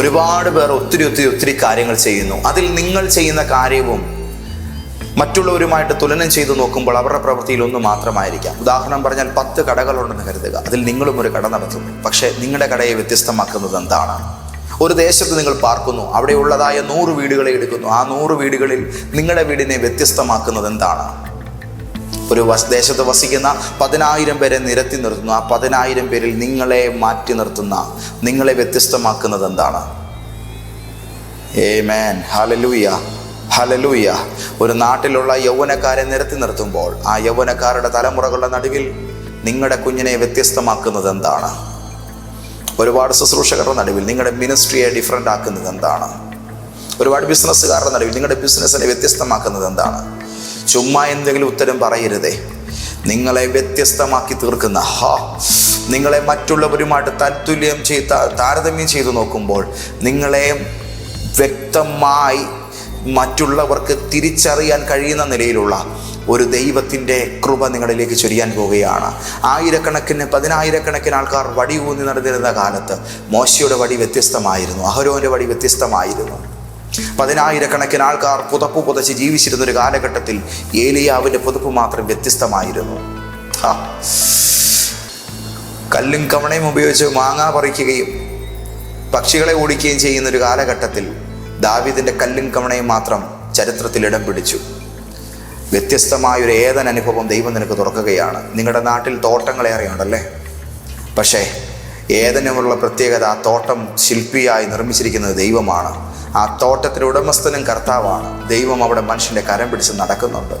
ഒരുപാട് പേർ ഒത്തിരി ഒത്തിരി ഒത്തിരി കാര്യങ്ങൾ ചെയ്യുന്നു. അതിൽ നിങ്ങൾ ചെയ്യുന്ന കാര്യവും മറ്റുള്ളവരുമായിട്ട് തുലനം ചെയ്തു നോക്കുമ്പോൾ അവരുടെ പ്രവൃത്തിയിൽ ഒന്ന് മാത്രമായിരിക്കാം. ഉദാഹരണം പറഞ്ഞാൽ പത്ത് കടകളുണ്ടെന്ന് കരുതുക. അതിൽ നിങ്ങളും ഒരു കട നടത്തുന്നു. പക്ഷേ നിങ്ങളുടെ കടയെ വ്യത്യസ്തമാക്കുന്നത് എന്താണ്? ഒരു ദേശത്ത് നിങ്ങൾ പാർക്കുന്നു. അവിടെയുള്ളതായ നൂറ് വീടുകളെ എടുക്കുന്നു. ആ നൂറ് വീടുകളിൽ നിങ്ങളുടെ വീടിനെ വ്യത്യസ്തമാക്കുന്നത് എന്താണ്? ഒരു ദേശത്ത് വസിക്കുന്ന പതിനായിരം പേരെ നിരത്തി നിർത്തുന്നു. ആ പതിനായിരം പേരിൽ നിങ്ങളെ മാറ്റി നിർത്തുന്ന നിങ്ങളെ വ്യത്യസ്തമാക്കുന്നത് എന്താണ്? ഏമേൻ ഹലലൂയ ഹലലൂയ ഒരു നാട്ടിലുള്ള യൗവനക്കാരെ നിരത്തി നിർത്തുമ്പോൾ ആ യൗവനക്കാരുടെ തലമുറകളുടെ നടുവിൽ നിങ്ങളുടെ കുഞ്ഞിനെ വ്യത്യസ്തമാക്കുന്നത് എന്താണ്? ഒരുപാട് ശുശ്രൂഷകരുടെ നടുവിൽ നിങ്ങളുടെ മിനിസ്ട്രിയെ ഡിഫറെന്റ് ആക്കുന്നത് എന്താണ്? ഒരുപാട് ബിസിനസ്സുകാരുടെ നടുവിൽ നിങ്ങളുടെ ബിസിനസ്സിനെ വ്യത്യസ്തമാക്കുന്നത് എന്താണ്? ചുമ്മാ എന്തെങ്കിലും ഉത്തരം പറയരുതേ. നിങ്ങളെ വ്യത്യസ്തമാക്കി തീർക്കുന്ന ഹാ നിങ്ങളെ മറ്റുള്ളവരുമായിട്ട് താല്തുല്യം ചെയ്ത് താരതമ്യം ചെയ്തു നോക്കുമ്പോൾ നിങ്ങളെ വ്യക്തമായി മറ്റുള്ളവർക്ക് തിരിച്ചറിയാൻ കഴിയുന്ന നിലയിലുള്ള ഒരു ദൈവത്തിന്റെ കൃപ നിങ്ങളിലേക്ക് ചൊരിയാൻ പോവുകയാണ്. ആയിരക്കണക്കിന് പതിനായിരക്കണക്കിന് ആൾക്കാർ വടി ഊന്നി നടന്നിരുന്ന കാലത്ത് മോശയുടെ വടി വ്യത്യസ്തമായിരുന്നു അഹരോന്റെ വടി വ്യത്യസ്തമായിരുന്നു. പതിനായിരക്കണക്കിന് ആൾക്കാർ പുതപ്പ് പുതച്ച് ജീവിച്ചിരുന്ന ഒരു കാലഘട്ടത്തിൽ ഏലിയാവിന്റെ പുതപ്പ് മാത്രം വ്യത്യസ്തമായിരുന്നു. കല്ലും കവണയും ഉപയോഗിച്ച് മാങ്ങ പറിക്കുകയും പക്ഷികളെ ഓടിക്കുകയും ചെയ്യുന്ന ഒരു കാലഘട്ടത്തിൽ ദാവീദിന്റെ കല്ലും കവണയും മാത്രം ചരിത്രത്തിൽ ഇടം പിടിച്ചു. വ്യത്യസ്തമായ ഒരു ഏതൻ അനുഭവം ദൈവം നിനക്ക് തുറക്കുകയാണ്. നിങ്ങളുടെ നാട്ടിൽ തോട്ടങ്ങളേറെയുണ്ടല്ലേ പക്ഷേ ഏതനുമുള്ള പ്രത്യേകത ആ തോട്ടം ശില്പിയായി നിർമ്മിച്ചിരിക്കുന്നത് ദൈവമാണ്. ആ തോട്ടത്തിലെ ഉടമസ്ഥനും കർത്താവാണ്. ദൈവം അവിടെ മനുഷ്യന്റെ കരം പിടിച്ച് നടക്കുന്നുണ്ട്.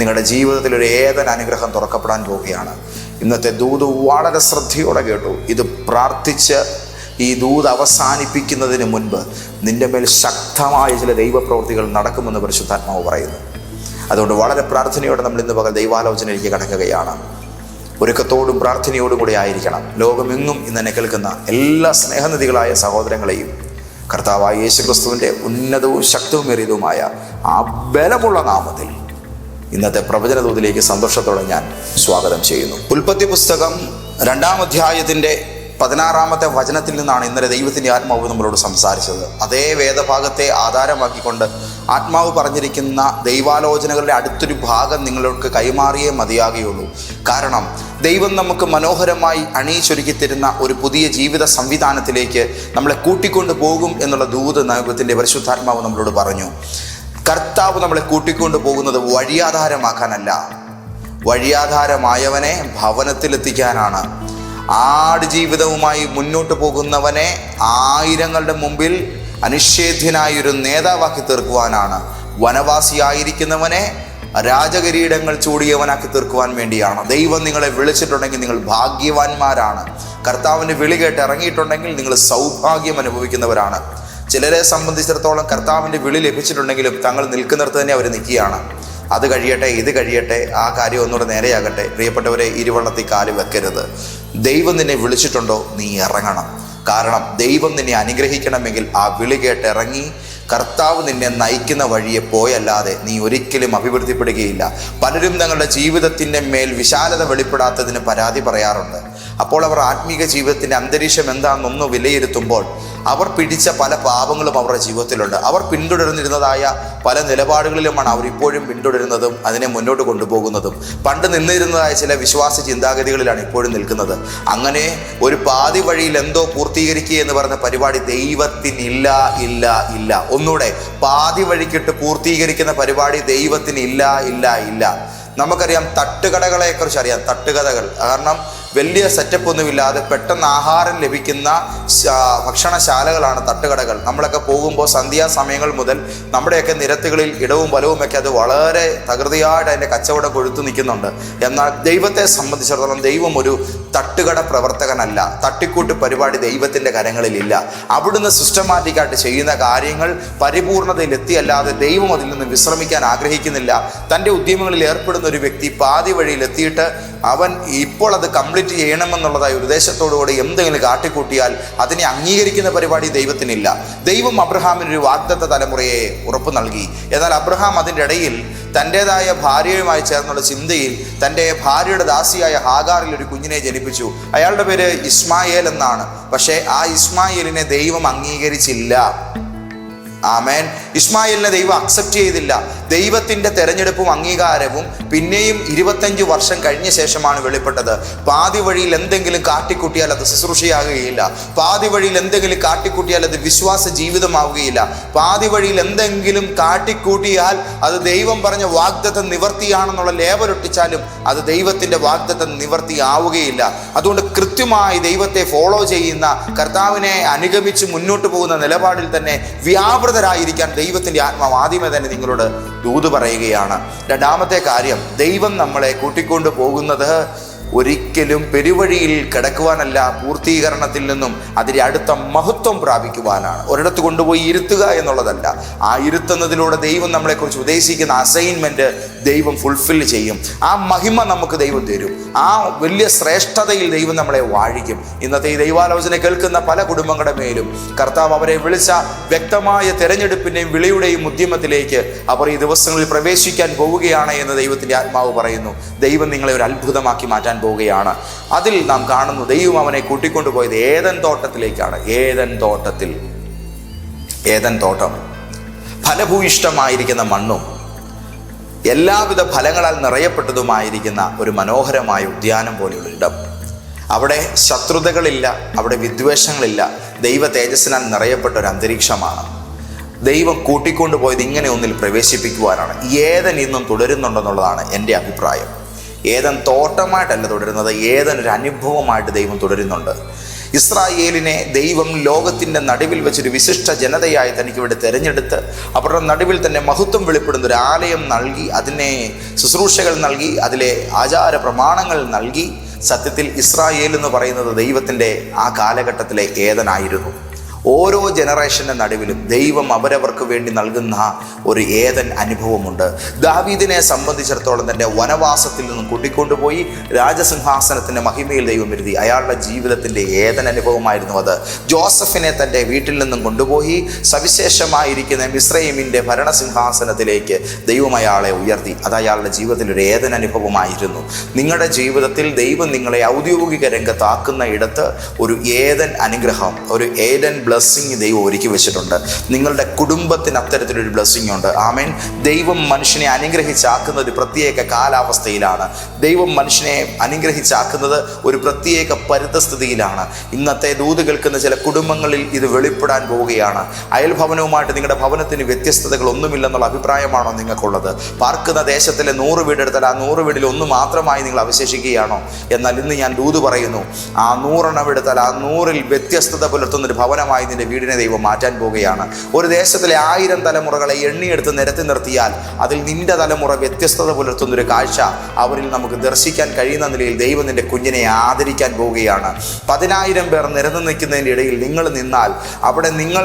നിങ്ങളുടെ ജീവിതത്തിൽ ഒരു ഏതൻ അനുഗ്രഹം തുറക്കപ്പെടാൻ പോവുകയാണ്. ഇന്നത്തെ ദൂത് വളരെ ശ്രദ്ധയോടെ കേട്ടു. ഇത് പ്രാർത്ഥിച്ച് ഈ ദൂത് അവസാനിപ്പിക്കുന്നതിന് മുൻപ് നിന്റെ മേൽ ശക്തമായ ചില ദൈവപ്രവൃത്തികൾ നടക്കുമെന്ന് പരിശുദ്ധാത്മാവ് പറയുന്നു. അതുകൊണ്ട് വളരെ പ്രാർത്ഥനയോടെ നമ്മൾ ഇന്ന് പകൽ ദൈവാലോചനയിലേക്ക് കടക്കുകയാണ്. ഒരുക്കത്തോടും പ്രാർത്ഥനയോടും കൂടി ആയിരിക്കണം. ലോകമെങ്ങും ഇന്ന് എന്നെ കേൾക്കുന്ന എല്ലാ സ്നേഹനിധികളായ സഹോദരങ്ങളെയും കർത്താവായ യേശു ക്രിസ്തുവിന്റെ ഉന്നതവും ശക്തവുമേറിയതുമായ ആ ബലമുള്ള നാമത്തിൽ ഇന്നത്തെ പ്രവചന ദൂതിലേക്ക് സന്തോഷത്തോടെ ഞാൻ സ്വാഗതം ചെയ്യുന്നു. ഉൽപ്പത്തി പുസ്തകം രണ്ടാം അധ്യായത്തിന്റെ പതിനാറാമത്തെ വചനത്തിൽ നിന്നാണ് ഇന്നലെ ദൈവത്തിന്റെ ആത്മാവ് നമ്മളോട് സംസാരിച്ചത്. അതേ വേദഭാഗത്തെ ആധാരമാക്കിക്കൊണ്ട് ആത്മാവ് പറഞ്ഞിരിക്കുന്ന ദൈവാലോചനകളുടെ അടുത്തൊരു ഭാഗം നിങ്ങൾക്ക് കൈമാറിയേ മതിയാകുകയുള്ളൂ. കാരണം ദൈവം നമുക്ക് മനോഹരമായി അണിയിച്ചൊരുക്കി തരുന്ന ഒരു പുതിയ ജീവിത സംവിധാനത്തിലേക്ക് നമ്മളെ കൂട്ടിക്കൊണ്ടു പോകും എന്നുള്ള ദൂത് ദൈവത്തിന്റെ പരിശുദ്ധാത്മാവ് നമ്മളോട് പറഞ്ഞു. കർത്താവ് നമ്മളെ കൂട്ടിക്കൊണ്ടു പോകുന്നത് വഴിയാധാരമാക്കാനല്ല. വഴിയാധാരമായവനെ ഭവനത്തിലെത്തിക്കാനാണ്. ആട് ജീവിതവുമായി മുന്നോട്ട് പോകുന്നവനെ ആയിരങ്ങളുടെ മുമ്പിൽ അനിഷേധ്യനായൊരു നേതാവാക്കി തീർക്കുവാനാണ്. വനവാസിയായിരിക്കുന്നവനെ രാജകിരീടങ്ങൾ ചൂടിയവനാക്കി തീർക്കുവാൻ വേണ്ടിയാണ്. ദൈവം നിങ്ങളെ വിളിച്ചിട്ടുണ്ടെങ്കിൽ നിങ്ങൾ ഭാഗ്യവാന്മാരാണ്. കർത്താവിന്റെ വിളി കേട്ട് ഇറങ്ങിയിട്ടുണ്ടെങ്കിൽ നിങ്ങൾ സൗഭാഗ്യം അനുഭവിക്കുന്നവരാണ്. ചിലരെ സംബന്ധിച്ചിടത്തോളം കർത്താവിന്റെ വിളി ലഭിച്ചിട്ടുണ്ടെങ്കിലും തങ്ങൾ നിൽക്കുന്നിടത്ത് തന്നെ അവർ നിൽക്കുകയാണ്. അത് കഴിയട്ടെ ഇത് കഴിയട്ടെ ആ കാര്യം ഒന്നുകൂടെ നേരെയാകട്ടെ. പ്രിയപ്പെട്ടവരെ ഇരുവള്ളത്തിൽ കാൽ വെക്കരുത്. ദൈവം നിന്നെ വിളിച്ചിട്ടുണ്ടോ? നീ ഇറങ്ങണം. കാരണം ദൈവം നിന്നെ അനുഗ്രഹിക്കണമെങ്കിൽ ആ വിളി കേട്ടിറങ്ങി കർത്താവ് നിന്നെ നയിക്കുന്ന വഴിയെ പോയല്ലാതെ നീ ഒരിക്കലും അഭിവൃദ്ധിപ്പെടുകയില്ല. പലരും തങ്ങളുടെ ജീവിതത്തിന്റെ മേൽ വിശാലത വെളിപ്പെടാത്തതിന് പരാതി പറയാറുണ്ട്. അപ്പോൾ അവർ ആത്മീക ജീവിതത്തിന്റെ അന്തരീക്ഷം എന്താണെന്നൊന്ന് വിലയിരുത്തുമ്പോൾ അവർ പിടിച്ച പല പാപങ്ങളും അവരുടെ ജീവിതത്തിലുണ്ട്. അവർ പിന്തുടർന്നിരുന്നതായ പല നിലപാടുകളിലുമാണ് അവർ ഇപ്പോഴും പിന്തുടരുന്നതും അതിനെ മുന്നോട്ട് കൊണ്ടുപോകുന്നതും. പണ്ട് നിന്നിരുന്നതായ ചില വിശ്വാസ ചിന്താഗതികളിലാണ് ഇപ്പോഴും നിൽക്കുന്നത്. അങ്ങനെ ഒരു പാതി വഴിയിൽ എന്തോ പൂർത്തീകരിക്കുക എന്ന് പറഞ്ഞ പരിപാടി ദൈവത്തിനില്ല ഇല്ല ഇല്ല. ഒന്നുകൂടെ പാതി വഴിക്കിട്ട് പൂർത്തീകരിക്കുന്ന പരിപാടി ദൈവത്തിന് ഇല്ല ഇല്ല. ഇല്ല നമുക്കറിയാം തട്ടുകടകളെ കുറിച്ച് അറിയാം തട്ടുകഥകൾ. കാരണം വലിയ സെറ്റപ്പ് ഒന്നുമില്ലാതെ പെട്ടെന്ന് ആഹാരം ലഭിക്കുന്ന ഭക്ഷണശാലകളാണ് തട്ടുകടകൾ. നമ്മളൊക്കെ പോകുമ്പോൾ സന്ധ്യാസമയങ്ങൾ മുതൽ നമ്മുടെയൊക്കെ നിരത്തുകളിൽ ഇടവും വലവും അത് വളരെ തകൃതിയായിട്ട് അതിന്റെ കച്ചവടം കൊഴുത്തു നിൽക്കുന്നുണ്ട്. എന്നാൽ ദൈവത്തെ സംബന്ധിച്ചിടത്തോളം ദൈവം ഒരു തട്ടുകട പ്രവർത്തകനല്ല. തട്ടിക്കൂട്ട് പരിപാടി ദൈവത്തിന്റെ കരങ്ങളിലില്ല. അവിടുന്ന് സിസ്റ്റമാറ്റിക്കായിട്ട് ചെയ്യുന്ന കാര്യങ്ങൾ പരിപൂർണതയിൽ എത്തിയല്ലാതെ ദൈവം അതിൽ നിന്ന് വിശ്രമിക്കാൻ ആഗ്രഹിക്കുന്നില്ല. തന്റെ ഉദ്യമങ്ങളിൽ ഏർപ്പെടുന്ന ഒരു വ്യക്തി പാതി വഴിയിൽ എത്തിയിട്ട് അവൻ ഇപ്പോൾ അത് കംപ്ലീറ്റ് ചെയ്യണമെന്നുള്ളതായ ഒരു ഉദ്ദേശത്തോടുകൂടി എന്തെങ്കിലും കാട്ടിക്കൂട്ടിയാൽ അതിനെ അംഗീകരിക്കുന്ന പരിപാടി ദൈവത്തിനില്ല. ദൈവം അബ്രഹാമിന് ഒരു വാഗ്ദത്ത തലമുറയെ ഉറപ്പ് നൽകി. എന്നാൽ അബ്രഹാം അതിന്റെ ഇടയിൽ തന്റെതായ ഭാര്യയുമായി ചേർന്നുള്ള ചിന്തയിൽ തന്റെ ഭാര്യയുടെ ദാസിയായ ഹാഗാറിൽ ഒരു കുഞ്ഞിനെ ജനിപ്പിച്ചു. അയാളുടെ പേര് ഇസ്മായേൽ എന്നാണ്. പക്ഷേ ആ ഇസ്മായേലിനെ ദൈവം അംഗീകരിച്ചില്ല. ആമേൻ. ഇസ്മായിലിനെ ദൈവം അക്സെപ്റ്റ് ചെയ്തില്ല. ദൈവത്തിന്റെ തെരഞ്ഞെടുപ്പും അംഗീകാരവും പിന്നെയും ഇരുപത്തഞ്ച് വർഷം കഴിഞ്ഞ ശേഷമാണ് വെളിപ്പെട്ടത്. പാതി വഴിയിൽ എന്തെങ്കിലും കാട്ടിക്കൂട്ടിയാൽ അത് ശുശ്രൂഷയാകുകയില്ല. പാതി വഴിയിൽ എന്തെങ്കിലും കാട്ടിക്കൂട്ടിയാൽ അത് വിശ്വാസ ജീവിതമാവുകയില്ല. പാതി വഴിയിൽ എന്തെങ്കിലും കാട്ടിക്കൂട്ടിയാൽ അത് ദൈവം പറഞ്ഞ വാഗ്ദത്തം നിവർത്തിയാണെന്നുള്ള ലേബലൊട്ടിച്ചാലും അത് ദൈവത്തിന്റെ വാഗ്ദത്തം നിവർത്തിയാവുകയില്ല. അതുകൊണ്ട് കൃത്യമായി ദൈവത്തെ ഫോളോ ചെയ്യുന്ന കർത്താവിനെ അനുഗമിച്ച് മുന്നോട്ട് പോകുന്ന നിലപാടിൽ തന്നെ വ്യാപൃതരായിരിക്കാൻ ദൈവത്തിന്റെ ആത്മാവ് ആദ്യമേ തന്നെ നിങ്ങളോട് ദൂത് പറയുകയാണ്. രണ്ടാമത്തെ കാര്യം ദൈവം നമ്മളെ കൂട്ടിക്കൊണ്ട് പോകുന്നത് ഒരിക്കലും പെരുവഴിയിൽ കിടക്കുവാനല്ല പൂർത്തീകരണത്തിൽ നിന്നും അതിന്റെ അടുത്ത മഹത്വം പ്രാപിക്കുവാനാണ്. ഒരിടത്ത് കൊണ്ടുപോയി ഇരുത്തുക എന്നുള്ളതല്ല. ആ ഇരുത്തുന്നതിലൂടെ ദൈവം നമ്മളെക്കുറിച്ച് ഉദ്ദേശിക്കുന്ന അസൈൻമെന്റ് ദൈവം ഫുൾഫിൽ ചെയ്യും. ആ മഹിമ നമുക്ക് ദൈവം തരും. ആ വലിയ ശ്രേഷ്ഠതയിൽ ദൈവം നമ്മളെ വാഴിക്കും. ഇന്നത്തെ ഈ ദൈവാലോചന കേൾക്കുന്ന പല കുടുംബങ്ങളുടെ മേലും കർത്താവ് അവരെ വിളിച്ച വ്യക്തമായ തെരഞ്ഞെടുപ്പിന്റെയും വിളിയുടെയും ഉദ്യമത്തിലേക്ക് അവർ ഈ ദിവസങ്ങളിൽ പ്രവേശിക്കാൻ പോവുകയാണ് എന്ന് ദൈവത്തിന്റെ ആത്മാവ് പറയുന്നു. ദൈവം നിങ്ങളെ ഒരു അത്ഭുതമാക്കി മാറ്റാൻ പോവുകയാണ്. അതിൽ നാം കാണുന്നു ദൈവം അവനെ കൂട്ടിക്കൊണ്ടുപോയത് ഏതൻ തോട്ടത്തിലേക്കാണ്. ഏതൻ തോട്ടത്തിൽ. ഏതൻ തോട്ടം. ഫലഭൂയിഷ്ടമായിരിക്കുന്ന മണ്ണും എല്ലാവിധ ഫലങ്ങളാൽ നിറയപ്പെട്ടതുമായിരിക്കുന്ന ഒരു മനോഹരമായ ഉദ്യാനം പോലെയുള്ള ഇടം. അവിടെ ശത്രുതകളില്ല അവിടെ വിദ്വേഷങ്ങളില്ല. ദൈവ തേജസ്സിനാൽ നിറയപ്പെട്ട ഒരു അന്തരീക്ഷമാണ്. ദൈവം കൂട്ടിക്കൊണ്ടുപോയത് ഇങ്ങനെ ഒന്നിൽ പ്രവേശിപ്പിക്കുവാനാണ്. ഏതൻ ഇന്നും തുടരുന്നുണ്ടെന്നുള്ളതാണ് എന്റെ അഭിപ്രായം. ഏതൻ തോട്ടമായിട്ടല്ല തുടരുന്നത് ഏതൻ ഒരു അനുഭവമായിട്ട് ദൈവം തുടരുന്നുണ്ട്. ഇസ്രായേലിനെ ദൈവം ലോകത്തിന്റെ നടുവിൽ വെച്ചൊരു വിശിഷ്ട ജനതയായി തനിക്ക് ഇവിടെ തിരഞ്ഞെടുത്ത് അവരുടെ നടുവിൽ തന്നെ മഹത്വം വെളിപ്പെടുന്ന ഒരു ആലയം നൽകി അതിനെ ശുശ്രൂഷകൾ നൽകി അതിലെ ആചാര പ്രമാണങ്ങൾ നൽകി സത്യത്തിൽ ഇസ്രായേൽ എന്ന് പറയുന്നത് ദൈവത്തിന്റെ ആ കാലഘട്ടത്തിലെ ഏതനായിരുന്നു. ഓരോ ജനറേഷന്റെ നടുവിലും ദൈവം അവരവർക്ക് വേണ്ടി നൽകുന്ന ഒരു ഏതൻ അനുഭവമുണ്ട്. ദാവീദിനെ സംബന്ധിച്ചിടത്തോളം തന്റെ വനവാസത്തിൽ നിന്നും കൂട്ടിക്കൊണ്ടുപോയി രാജസിംഹാസനത്തിന്റെ മഹിമയിൽ ദൈവം വരുത്തി അയാളുടെ ജീവിതത്തിന്റെ ഏതൻ അനുഭവമായിരുന്നു അത്. ജോസഫിനെ തന്റെ വീട്ടിൽ നിന്നും കൊണ്ടുപോയി സവിശേഷമായിരിക്കുന്ന മിശ്രൈമിന്റെ ഭരണസിംഹാസനത്തിലേക്ക് ദൈവം അയാളെ ഉയർത്തി. അത് അയാളുടെ ജീവിതത്തിൽ ഒരു ഏതൻ അനുഭവമായിരുന്നു. നിങ്ങളുടെ ജീവിതത്തിൽ ദൈവം നിങ്ങളെ ഔദ്യോഗിക രംഗത്താക്കുന്ന ഇടത്ത് ഒരു ഏതൻ അനുഗ്രഹം ഒരു ഏതൻ ബ്ലെസ്സിങ് ദൈവം ഒരുക്കി വെച്ചിട്ടുണ്ട്. നിങ്ങളുടെ കുടുംബത്തിന് അത്തരത്തിലൊരു ബ്ലെസ്സിങ് ഉണ്ട്. ആമേൻ. ദൈവം മനുഷ്യനെ അനുഗ്രഹിച്ചാക്കുന്ന ഒരു പ്രത്യേക കാലാവസ്ഥയിലാണ്. ദൈവം മനുഷ്യനെ അനുഗ്രഹിച്ചാക്കുന്നത് ഒരു പ്രത്യേക പരിതസ്ഥിതിയിലാണ്. ഇന്നത്തെ ദൂത് കേൾക്കുന്ന ചില കുടുംബങ്ങളിൽ ഇത് വെളിപ്പെടാൻ പോവുകയാണ്. അയൽഭവനവുമായിട്ട് നിങ്ങളുടെ ഭവനത്തിന് വ്യത്യസ്തതകൾ ഒന്നുമില്ലെന്നുള്ള അഭിപ്രായമാണോ നിങ്ങൾക്കുള്ളത്? പാർക്കുന്ന ദേശത്തിലെ നൂറ് വീടെടുത്താൽ ആ നൂറ് വീടിൽ ഒന്ന് മാത്രമായി നിങ്ങൾ അവശേഷിക്കുകയാണോ? എന്നാൽ ഇന്ന് ഞാൻ ദൂത് പറയുന്നു ആ നൂറെണ്ണം എടുത്താൽ ആ നൂറിൽ വ്യത്യസ്തത പുലർത്തുന്ന ഒരു ഭവനമായി നിന്റെ വീടിനെ ദൈവം മാറ്റാൻ പോവുകയാണ്. ഒരു ദേശത്തിലെ ആയിരം തലമുറകളെ എണ്ണിയെടുത്ത് നിരത്തി നിർത്തിയാൽ അതിൽ നിന്റെ തലമുറ വ്യത്യസ്തത പുലർത്തുന്ന ഒരു കാഴ്ച അവരിൽ നമുക്ക് ദർശിക്കാൻ കഴിയുന്ന നിലയിൽ ദൈവം നിന്റെ കുഞ്ഞിനെ ആദരിക്കാൻ പോവുകയാണ്. പതിനായിരം പേർ നിരന്നു നിൽക്കുന്നതിന്റെ ഇടയിൽ നിങ്ങൾ നിന്നാൽ അവിടെ നിങ്ങൾ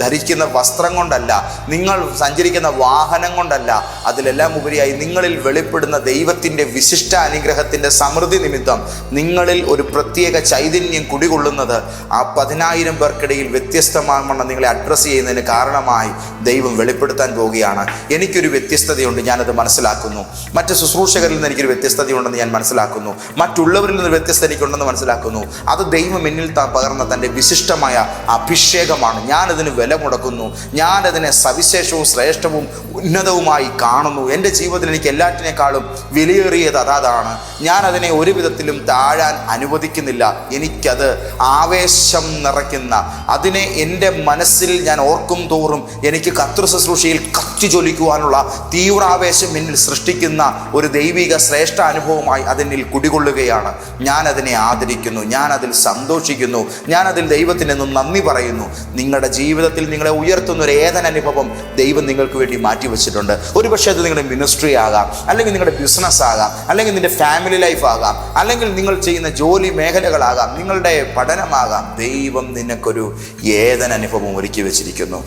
ധരിക്കുന്ന വസ്ത്രം കൊണ്ടല്ല നിങ്ങൾ സഞ്ചരിക്കുന്ന വാഹനം കൊണ്ടല്ല അതിലെല്ലാം ഉപരിയായി നിങ്ങളിൽ വെളിപ്പെടുന്ന ദൈവത്തിന്റെ വിശിഷ്ട അനുഗ്രഹത്തിന്റെ സമൃദ്ധി നിമിത്തം നിങ്ങളിൽ ഒരു പ്രത്യേക ചൈതന്യം കുടികൊള്ളുന്നത് ആ പതിനായിരം പേർക്കിടയിൽ വ്യത്യസ്തമാവണ്ണം നിങ്ങളെ അഡ്രസ്സ് ചെയ്യുന്നതിന് കാരണമായി ദൈവം വെളിപ്പെടുത്താൻ പോവുകയാണ്. എനിക്കൊരു വ്യത്യസ്തതയുണ്ട് ഞാനത് മനസ്സിലാക്കുന്നു. മറ്റ് ശുശ്രൂഷകരിൽ നിന്ന് എനിക്കൊരു വ്യത്യസ്തതയുണ്ടെന്ന് ഞാൻ മനസ്സിലാക്കുന്നു. മറ്റുള്ളവരിൽ നിന്ന് വ്യത്യസ്തത എനിക്കുണ്ടെന്ന് മനസ്സിലാക്കുന്നു. അത് ദൈവം എന്നിൽ പകർന്ന തന്റെ വിശിഷ്ടമായ അഭിഷേകമാണ്. ഞാനതിന് വില മുടക്കുന്നു. ഞാനതിനെ സവിശേഷവും ശ്രേഷ്ഠവും ഉന്നതവുമായി കാണുന്നു. എന്റെ ജീവിതത്തിൽ എനിക്ക് എല്ലാറ്റിനേക്കാളും വിലയേറിയത് അതാണ് ഞാനതിനെ ഒരു വിധത്തിലും താഴാൻ അനുവദിക്കുന്നില്ല. എനിക്കത് ആവേശം നിറയ്ക്കുന്ന അതിനെ എന്റെ മനസ്സിൽ ഞാൻ ഓർക്കും തോറും എനിക്ക് കർത്തൃ ശുശ്രൂഷയിൽ കത്തി ജ്വലിക്കുവാനുള്ള തീവ്രാവേശം എന്നിൽ സൃഷ്ടിക്കുന്ന ഒരു ദൈവിക ശ്രേഷ്ഠ അനുഭവമായി അതിനിൽ കുടികൊള്ളുകയാണ്. ഞാൻ അതിനെ ആദരിക്കുന്നു ഞാൻ അതിൽ സന്തോഷിക്കുന്നു ഞാൻ അതിൽ ദൈവത്തിന് നിന്നും നന്ദി പറയുന്നു. നിങ്ങളുടെ ജീവിതത്തിൽ നിങ്ങളെ ഉയർത്തുന്ന ഒരു ഏതൻ അനുഭവം ദൈവം നിങ്ങൾക്ക് വേണ്ടി മാറ്റിവെച്ചിട്ടുണ്ട്. ഒരു പക്ഷേ അത് നിങ്ങളുടെ മിനിസ്ട്രി ആകാം അല്ലെങ്കിൽ നിങ്ങളുടെ ബിസിനസ് ആകാം അല്ലെങ്കിൽ നിങ്ങളുടെ ഫാമിലി ലൈഫ് ആകാം അല്ലെങ്കിൽ നിങ്ങൾ ചെയ്യുന്ന ജോലി മേഖലകളാകാം നിങ്ങളുടെ പഠനമാകാം. ദൈവം നിനക്കൊരു ഏതൻ അനുഭവം ഒരുക്കി വെച്ചിരിക്കുന്നു.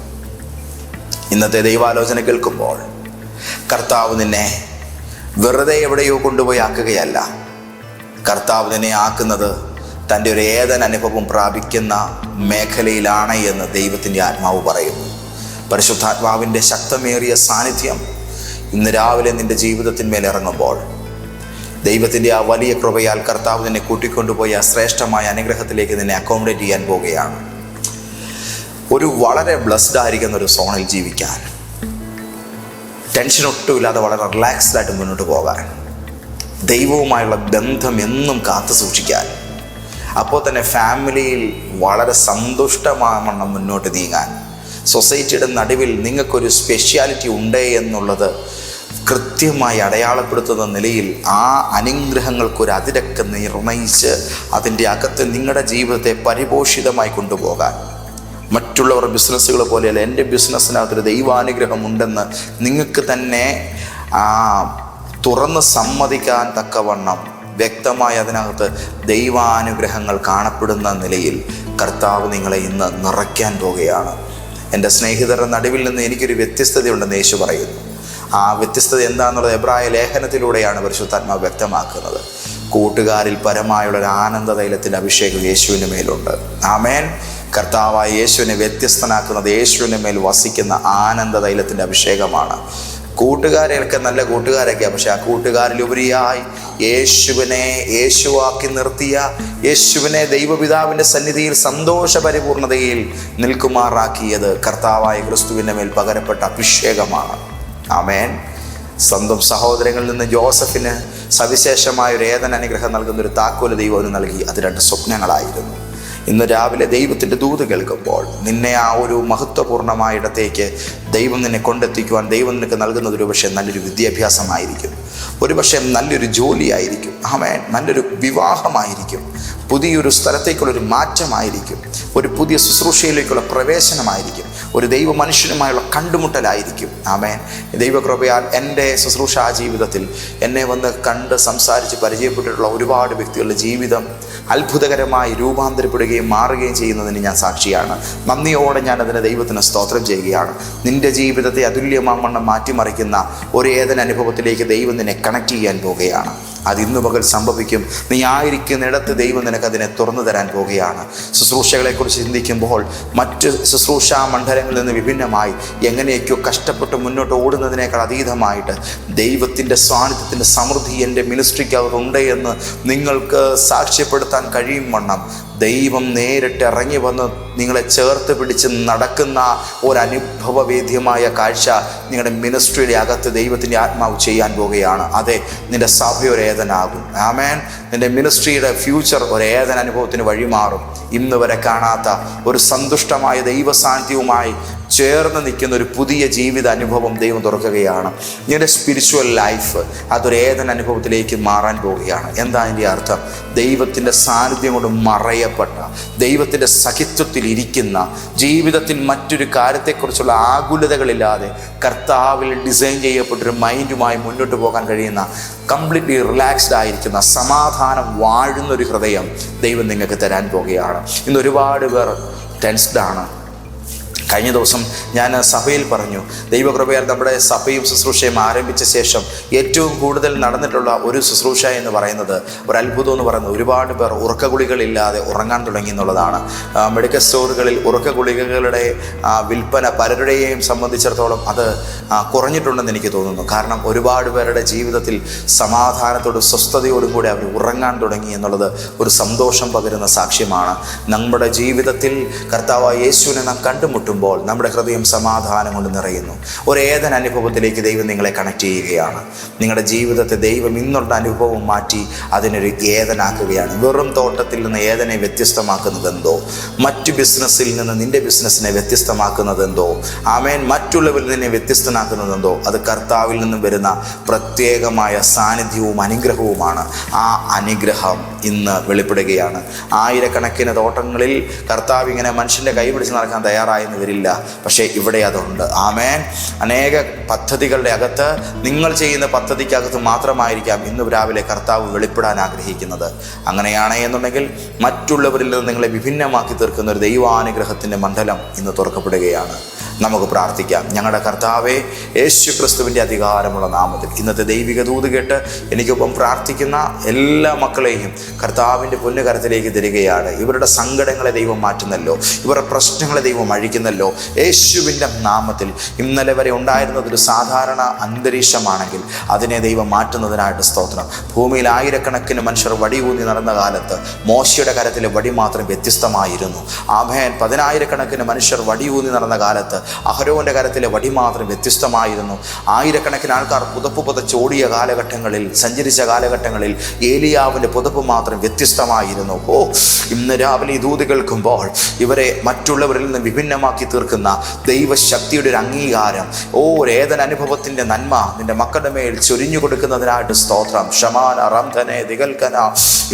ഇന്നത്തെ ദൈവാലോചന കേൾക്കുമ്പോൾ കർത്താവ് നിന്നെ വെറുതെ എവിടെയോ കൊണ്ടുപോയി ആക്കുകയല്ല. കർത്താവ് നിന്നെ ആക്കുന്നത് തന്റെ ഒരു ഏതനുഭവം പ്രാപിക്കുന്ന മേഖലയിലാണ് എന്ന് ദൈവത്തിന്റെ ആത്മാവ് പറയുന്നു. പരിശുദ്ധാത്മാവിന്റെ ശക്തമേറിയ സാന്നിധ്യം ഇന്ന് രാവിലെ നിന്റെ ജീവിതത്തിന്മേൽ ഇറങ്ങുമ്പോൾ ദൈവത്തിന്റെ ആ വലിയ കൃപയാൽ കർത്താവ് നിന്നെ കൂട്ടിക്കൊണ്ടുപോയി ആ ശ്രേഷ്ഠമായ അനുഗ്രഹത്തിലേക്ക് നിന്നെ അക്കോമഡേറ്റ് ചെയ്യാൻ പോവുകയാണ്. ഒരു വളരെ ബ്ലസ്ഡ് ആയിരിക്കുന്ന ഒരു സോണിൽ ജീവിക്കാൻ. ടെൻഷൻ ഒട്ടും ഇല്ലാതെ വളരെ റിലാക്സ്ഡ് ആയിട്ട് മുന്നോട്ട് പോകാൻ. ദൈവവുമായുള്ള ബന്ധം എന്നും കാത്തു സൂക്ഷിക്കാൻ. അപ്പോൾ തന്നെ ഫാമിലിയിൽ വളരെ സന്തുഷ്ടമാവണ്ണം മുന്നോട്ട് നീങ്ങാൻ. സൊസൈറ്റിയുടെ നടുവിൽ നിങ്ങൾക്കൊരു സ്പെഷ്യാലിറ്റി ഉണ്ട് എന്നുള്ളത് കൃത്യമായി അടയാളപ്പെടുത്തുന്ന നിലയിൽ ആ അനുഗ്രഹങ്ങൾക്കൊരു അതിരക്ക് നിർണയിച്ച് അതിന്റെ അകത്ത് നിങ്ങളുടെ ജീവിതത്തെ പരിപോഷിതമായി കൊണ്ടുപോകാൻ. മറ്റുള്ളവർ ബിസിനസ്സുകൾ പോലെയല്ല എന്റെ ബിസിനസ്സിനകത്തൊരു ദൈവാനുഗ്രഹം ഉണ്ടെന്ന് നിങ്ങൾക്ക് തന്നെ തുറന്ന് സമ്മതിക്കാൻ തക്കവണ്ണം വ്യക്തമായി അതിനകത്ത് ദൈവാനുഗ്രഹങ്ങൾ കാണപ്പെടുന്ന നിലയിൽ കർത്താവ് നിങ്ങളെ ഇന്ന് നിറയ്ക്കാൻ പോവുകയാണ് എന്റെ സ്നേഹിതരുടെ നടുവിൽ നിന്ന് എനിക്കൊരു വ്യത്യസ്തതയുണ്ടെന്ന് യേശു പറയുന്നു. ആ വ്യത്യസ്തത എന്താണെന്നുള്ളത് എബ്രായ ലേഖനത്തിലൂടെയാണ് പരിശുദ്ധാത്മാവ് വ്യക്തമാക്കുന്നത്. കൂട്ടുകാരിൽ പരമായുള്ള ഒരു ആനന്ദ അഭിഷേകം യേശുവിന്റെ മേലുണ്ട്. ആമേൻ. കർത്താവായ യേശുവിനെ വ്യത്യസ്തനാക്കുന്നത് യേശുവിന്റെ മേൽ വസിക്കുന്ന ആനന്ദ തൈലത്തിന്റെ അഭിഷേകമാണ്. കൂട്ടുകാരെയൊക്കെ നല്ല കൂട്ടുകാരൊക്കെയാണ് പക്ഷെ ആ കൂട്ടുകാരിലുപരിയായി യേശുവിനെ യേശുവാക്കി നിർത്തിയ യേശുവിനെ ദൈവപിതാവിന്റെ സന്നിധിയിൽ സന്തോഷപരിപൂർണതയിൽ നിൽക്കുമാറാക്കിയത് കർത്താവായ ക്രിസ്തുവിന്റെ മേൽ പകരപ്പെട്ട അഭിഷേകമാണ്. ആമേൻ. സ്വന്തം സഹോദരങ്ങളിൽ നിന്ന് ജോസഫിന് സവിശേഷമായ ഒരു ഏതൻ അനുഗ്രഹം നൽകുന്ന ഒരു താക്കോൽ ദൈവം നൽകി. അത് രണ്ട് സ്വപ്നങ്ങളായിരുന്നു. ഇന്ന് രാവിലെ ദൈവത്തിന്റെ ദൂത് കേൾക്കുമ്പോൾ നിന്നെ ആ ഒരു മഹത്വപൂർണമായ ഇടത്തേക്ക് ദൈവം നിന്നെ കൊണ്ടെത്തിക്കുവാൻ ദൈവം നിനക്ക് നൽകുന്നത് ഒരു പക്ഷേ നല്ലൊരു വിദ്യാഭ്യാസമായിരിക്കും. ഒരു പക്ഷേ നല്ലൊരു ജോലിയായിരിക്കും. ആമേൻ. നല്ലൊരു വിവാഹമായിരിക്കും. പുതിയൊരു സ്ഥലത്തേക്കുള്ളൊരു മാറ്റമായിരിക്കും. ഒരു പുതിയ ശുശ്രൂഷയിലേക്കുള്ള പ്രവേശനമായിരിക്കും. ഒരു ദൈവ മനുഷ്യനുമായുള്ള കണ്ടുമുട്ടലായിരിക്കും. ആമേൻ. ദൈവകൃപയാൽ എന്റെ ശുശ്രൂഷാ ജീവിതത്തിൽ എന്നെ വന്ന് കണ്ട് സംസാരിച്ച് പരിചയപ്പെട്ടിട്ടുള്ള ഒരുപാട് വ്യക്തികളുടെ ജീവിതം അത്ഭുതകരമായി രൂപാന്തരപ്പെടുകയും മാറുകയും ചെയ്യുന്നതിന് ഞാൻ സാക്ഷിയാണ്. നന്ദിയോടെ ഞാൻ അതിനെ ദൈവത്തിന് സ്തോത്രം ചെയ്യുകയാണ്. നിന്റെ ജീവിതത്തെ അതുല്യമാമണ്ണം മാറ്റിമറിക്കുന്ന ഒരു ഏതൻ അനുഭവത്തിലേക്ക് ദൈവം നിന്നെ കണക്ട് ചെയ്യാൻ പോവുകയാണ്. അത് ഇന്നു പകൽ സംഭവിക്കും. നീ ആയിരിക്കുന്നിടത്ത് ദൈവം നിനക്ക് അതിനെ തുറന്നു തരാൻ പോവുകയാണ്. ശുശ്രൂഷകളെക്കുറിച്ച് ചിന്തിക്കുമ്പോൾ മറ്റ് ശുശ്രൂഷാ മണ്ഡലങ്ങളിൽ നിന്ന് വിഭിന്നമായി എങ്ങനെയൊക്കെയോ കഷ്ടപ്പെട്ട് മുന്നോട്ട് ഓടുന്നതിനേക്കാൾ അതീതമായിട്ട് ദൈവത്തിന്റെ സാന്നിധ്യത്തിന്റെ സമൃദ്ധി എന്റെ മിനിസ്ട്രിക്ക് അവർക്കുണ്ട് എന്ന് നിങ്ങൾക്ക് സാക്ഷ്യപ്പെടുത്താൻ കഴിയും വണ്ണം. ദൈവം നേരിട്ട് ഇറങ്ങി വന്ന് നിങ്ങളെ ചേർത്ത് പിടിച്ച് നടക്കുന്ന ഒരനുഭവവേദ്യമായ കാഴ്ച നിങ്ങളുടെ മിനിസ്ട്രിയുടെ അകത്ത് ദൈവത്തിന്റെ ആത്മാവ് ചെയ്യാൻ പോവുകയാണ്. അതെ നിന്റെ സഭ ഒരു ആമേൻ. നിന്റെ മിനിസ്ട്രിയുടെ ഫ്യൂച്ചർ ഒരു അനുഭവത്തിന് വഴിമാറും. ഇന്ന് വരെ കാണാത്ത ഒരു സന്തുഷ്ടമായ ദൈവ സാന്നിധ്യവുമായി ചേർന്ന് നിൽക്കുന്ന ഒരു പുതിയ ജീവിത അനുഭവം ദൈവം തുറക്കുകയാണ്. എന്റെ സ്പിരിച്വൽ ലൈഫ് അതൊരു ഏതൻ അനുഭവത്തിലേക്ക് മാറാൻ പോവുകയാണ്. എന്താ അതിന്റെ അർത്ഥം? ദൈവത്തിന്റെ സാന്നിധ്യം കൊണ്ട് മറയപ്പെട്ട ദൈവത്തിന്റെ സഖിത്വത്തിൽ ഇരിക്കുന്ന ജീവിതത്തിൽ മറ്റൊരു കാര്യത്തെക്കുറിച്ചുള്ള ആകുലതകളില്ലാതെ കർത്താവിൽ ഡിസൈൻ ചെയ്യപ്പെട്ടൊരു മൈൻഡുമായി മുന്നോട്ട് പോകാൻ കഴിയുന്ന കംപ്ലീറ്റ്ലി റിലാക്സ്ഡ് ആയിരിക്കുന്ന സമാധാനം വാഴുന്ന ഒരു ഹൃദയം ദൈവം നിങ്ങൾക്ക് തരാൻ പോവുകയാണ്. ഇന്ന് ഒരുപാട് പേർ ടെൻസ്ഡാണ് കഴിഞ്ഞ ദിവസം ഞാൻ സഭയിൽ പറഞ്ഞു ദൈവകൃപയാൽ നമ്മുടെ സഭയും ശുശ്രൂഷയും ആരംഭിച്ച ശേഷം ഏറ്റവും കൂടുതൽ നടന്നിട്ടുള്ള ഒരു ശുശ്രൂഷ എന്ന് പറയുന്നത് ഒരു അത്ഭുതം എന്ന് പറയുന്നത് ഒരുപാട് പേർ ഉറക്ക ഗുളികളില്ലാതെ ഉറങ്ങാൻ തുടങ്ങി എന്നുള്ളതാണ്. മെഡിക്കൽ സ്റ്റോറുകളിൽ ഉറക്ക ഗുളികകളുടെ വിൽപ്പന പലരുടെയും സംബന്ധിച്ചിടത്തോളം അത് കുറഞ്ഞിട്ടുണ്ടെന്ന് എനിക്ക് തോന്നുന്നു. കാരണം ഒരുപാട് പേരുടെ ജീവിതത്തിൽ സമാധാനത്തോടും സ്വസ്ഥതയോടും കൂടി അവർ ഉറങ്ങാൻ തുടങ്ങി എന്നുള്ളത് ഒരു സന്തോഷം പകരുന്ന സാക്ഷ്യമാണ്. നമ്മുടെ ജീവിതത്തിൽ കർത്താവ് യേശുവിനെ നാം കണ്ടുമുട്ടുമ്പോൾ നമ്മുടെ ഹൃദയം സമാധാനം കൊണ്ട് നിറയുന്നു. ഒരു ഏതൻ അനുഭവത്തിലേക്ക് ദൈവം നിങ്ങളെ കണക്ട് ചെയ്യുകയാണ്. നിങ്ങളുടെ ജീവിതത്തെ ദൈവം ഇന്നുള്ള അനുഭവം മാറ്റി അതിനൊരു ഏതനാക്കുകയാണ്. വെറും തോട്ടത്തിൽ നിന്ന് ഏതനെ വ്യത്യസ്തമാക്കുന്നതെന്തോ? മറ്റു ബിസിനസ്സിൽ നിന്ന് നിന്റെ ബിസിനസ്സിനെ വ്യത്യസ്തമാക്കുന്നതെന്തോ? ആമേൻ. മറ്റുള്ളവരിൽ നിന്നെ വ്യത്യസ്തനാക്കുന്നതെന്തോ? അത് കർത്താവിൽ നിന്നും വരുന്ന പ്രത്യേകമായ സാന്നിധ്യവും അനുഗ്രഹവുമാണ്. ആ അനുഗ്രഹം ഇന്ന് വെളിപ്പെടുകയാണ്. ആയിരക്കണക്കിന് തോട്ടങ്ങളിൽ കർത്താവ് ഇങ്ങനെ മനുഷ്യന്റെ കൈപിടിച്ച് നടക്കാൻ തയ്യാറായെന്ന് വരില്ല പക്ഷേ ഇവിടെ അതുണ്ട്. ആമേൻ. അനേക പദ്ധതികളുടെ അകത്ത് നിങ്ങൾ ചെയ്യുന്ന പദ്ധതിക്കകത്ത് മാത്രമായിരിക്കാം ഇന്ന് രാവിലെ കർത്താവ് വെളിപ്പെടാൻ ആഗ്രഹിക്കുന്നത്. അങ്ങനെയാണ് എന്നുണ്ടെങ്കിൽ മറ്റുള്ളവരിൽ നിന്ന് നിങ്ങളെ വിഭിന്നമാക്കി തീർക്കുന്ന ഒരു ദൈവാനുഗ്രഹത്തിന്റെ മണ്ഡലം ഇന്ന് തുറക്കപ്പെടുകയാണ്. നമുക്ക് പ്രാർത്ഥിക്കാം. ഞങ്ങളുടെ കർത്താവെ യേശു ക്രിസ്തുവിന്റെ അധികാരമുള്ള നാമത്തിൽ ഇന്നത്തെ ദൈവിക ദൂത് കേട്ട് എനിക്കൊപ്പം പ്രാർത്ഥിക്കുന്ന എല്ലാ മക്കളെയും കർത്താവിന്റെ പുണ്യകരത്തിലേക്ക് തരികയാണ്. ഇവരുടെ സങ്കടങ്ങളെ ദൈവം മാറ്റുന്നല്ലോ. ഇവരുടെ പ്രശ്നങ്ങളെ ദൈവം അഴിക്കുന്നല്ലോ. യേശുവിന്റെ നാമത്തിൽ ഇന്നലെ വരെ ഉണ്ടായിരുന്നതൊരു സാധാരണ അന്തരീക്ഷമാണെങ്കിൽ അതിനെ ദൈവം മാറ്റുന്നതിനായിട്ട് സ്തോത്രം. ഭൂമിയിൽ ആയിരക്കണക്കിന് മനുഷ്യർ വടി ഊന്നി നടന്ന കാലത്ത് മോശയുടെ കരത്തിലെ വടി മാത്രം വ്യത്യസ്തമായിരുന്നു. ആഭയൻ പതിനായിരക്കണക്കിന് മനുഷ്യർ വടി ഊന്നി നടന്ന കാലത്ത് അഹരോന്റെ കരത്തിലെ വടി മാത്രം വ്യത്യസ്തമായിരുന്നു. ആയിരക്കണക്കിന് ആൾക്കാർ പുതപ്പ് പുതച്ചോടിയ കാലഘട്ടങ്ങളിൽ സഞ്ചരിച്ച കാലഘട്ടങ്ങളിൽ ഏലിയാവിന്റെ പുതപ്പ് മാത്രം വ്യത്യസ്തമായിരുന്നു. ഓ ഇന്ന് രാവിലെ ഈ ദൂത് കേൾക്കുമ്പോൾ ഇവരെ മറ്റുള്ളവരിൽ നിന്ന് വിഭിന്നമാക്കി തീർക്കുന്ന ദൈവശക്തിയുടെ ഒരു അംഗീകാരം ഓ ഏതൻ അനുഭവത്തിന്റെ നന്മ നിന്റെ മക്കളുടെ മേൽ ചൊരിഞ്ഞു കൊടുക്കുന്നതിനായിട്ട് സ്തോത്രം. ഷമാന റംധനെ ദിഗൽക്കന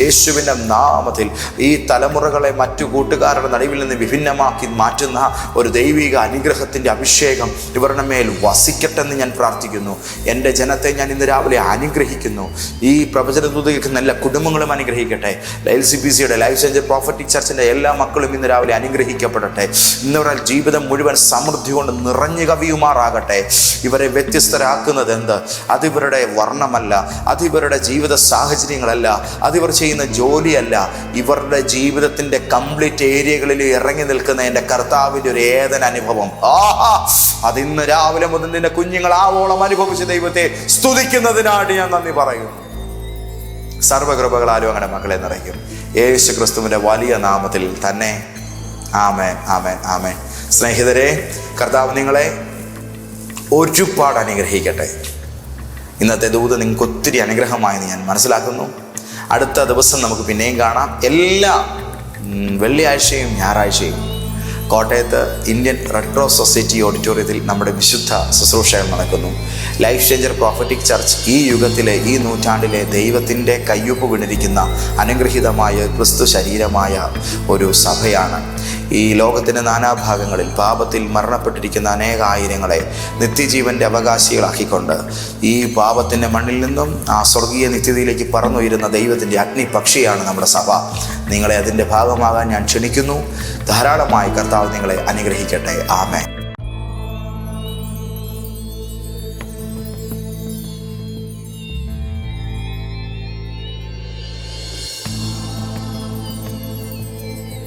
യേശുവിന്റെ നാമത്തിൽ ഈ തലമുറകളെ മറ്റു കൂട്ടുകാരുടെ നടുവിൽ നിന്ന് വിഭിന്നമാക്കി മാറ്റുന്ന ഒരു ദൈവിക അനുഗ്രഹത്തിന്റെ അഭിഷേകം ഇവരുടെ മേൽ വസിക്കട്ടെന്ന് ഞാൻ പ്രാർത്ഥിക്കുന്നു. എന്റെ ജനത്തെ ഞാൻ ഇന്ന് രാവിലെ അനുഗ്രഹിക്കുന്നു. ഈ പ്രവചന ദൂത് എല്ലാ കുടുംബങ്ങളും അനുഗ്രഹിക്കട്ടെ. എൽ സി പി സിയുടെ ലൈഫ് ചേഞ്ചർ പ്രോഫറ്റിക് ചർച്ചിന്റെ എല്ലാ മക്കളും ഇന്ന് രാവിലെ അനുഗ്രഹിക്കപ്പെടട്ടെ. ഇന്നവരുടെ ജീവിതം മുഴുവൻ സമൃദ്ധി കൊണ്ട് നിറഞ്ഞു കവിയുമാറാകട്ടെ. ഇവരെ വ്യത്യസ്തരാക്കുന്നത് എന്ത്? അതിവരുടെ വർണമല്ല. അതിവരുടെ ജീവിത സാഹചര്യങ്ങളല്ല. അതിവർ ചെയ്യുന്ന ജോലിയല്ല. ഇവരുടെ ജീവിതത്തിന്റെ കംപ്ലീറ്റ് ഏരിയകളിൽ ഇറങ്ങി നിൽക്കുന്ന എന്റെ കർത്താവിന്റെ ഒരു ഏതൻ അനുഭവം. ആഹാ അതിന്ന് രാവിലെ മുതൽ നിന്റെ കുഞ്ഞുങ്ങൾ ആവോളം അനുഭവിച്ച ദൈവത്തെ സ്തുതിക്കുന്നതിനായിട്ട് ഞാൻ നന്ദി പറയുന്നു. സർവകൃപകളാലും അങ്ങനെ മക്കളെ നിറയ്ക്കും. യേശു ക്രിസ്തുവിന്റെ വലിയ നാമത്തിൽ തന്നെ. ആമേൻ ആമേൻ ആമേൻ. സ്നേഹിതരെ കർത്താവ് നിങ്ങളെ ഒരുപാട് അനുഗ്രഹിക്കട്ടെ. ഇന്നത്തെ ദൂത് നിങ്ങൾക്ക് ഒത്തിരി അനുഗ്രഹമായെന്ന് ഞാൻ മനസ്സിലാക്കുന്നു. അടുത്ത ദിവസം നമുക്ക് പിന്നെയും കാണാം. എല്ലാ വെള്ളിയാഴ്ചയും ഞായറാഴ്ചയും കോട്ടയത്ത് ഇന്ത്യൻ റെഡ് ക്രോസ് സൊസൈറ്റി ഓഡിറ്റോറിയത്തിൽ നമ്മുടെ വിശുദ്ധ ശുശ്രൂഷകൾ നടക്കുന്നു. ലൈഫ് ചേഞ്ചർ പ്രോഫറ്റിക് ചർച്ച് ഈ യുഗത്തിലെ ഈ നൂറ്റാണ്ടിലെ ദൈവത്തിന്റെ കയ്യൊപ്പ് വീണിരിക്കുന്ന അനുഗ്രഹീതമായ ക്രിസ്തു ശരീരമായ ഒരു സഭയാണ്. ഈ ലോകത്തിന്റെ നാനാഭാഗങ്ങളിൽ പാപത്തിൽ മരണപ്പെട്ടിരിക്കുന്ന അനേക ആയിരങ്ങളെ നിത്യജീവന്റെ അവകാശികളാക്കിക്കൊണ്ട് ഈ പാപത്തിന്റെ മണ്ണിൽ നിന്നും ആ സ്വർഗീയ നിത്യതയിലേക്ക് പറന്നുയരുന്ന ദൈവത്തിന്റെ അഗ്നിപക്ഷിയാണ് നമ്മുടെ സഭ. നിങ്ങളെ അതിന്റെ ഭാഗമാകാൻ ഞാൻ ക്ഷണിക്കുന്നു. ധാരാളമായി കർത്താവ് നിങ്ങളെ അനുഗ്രഹിക്കട്ടെ. ആമേ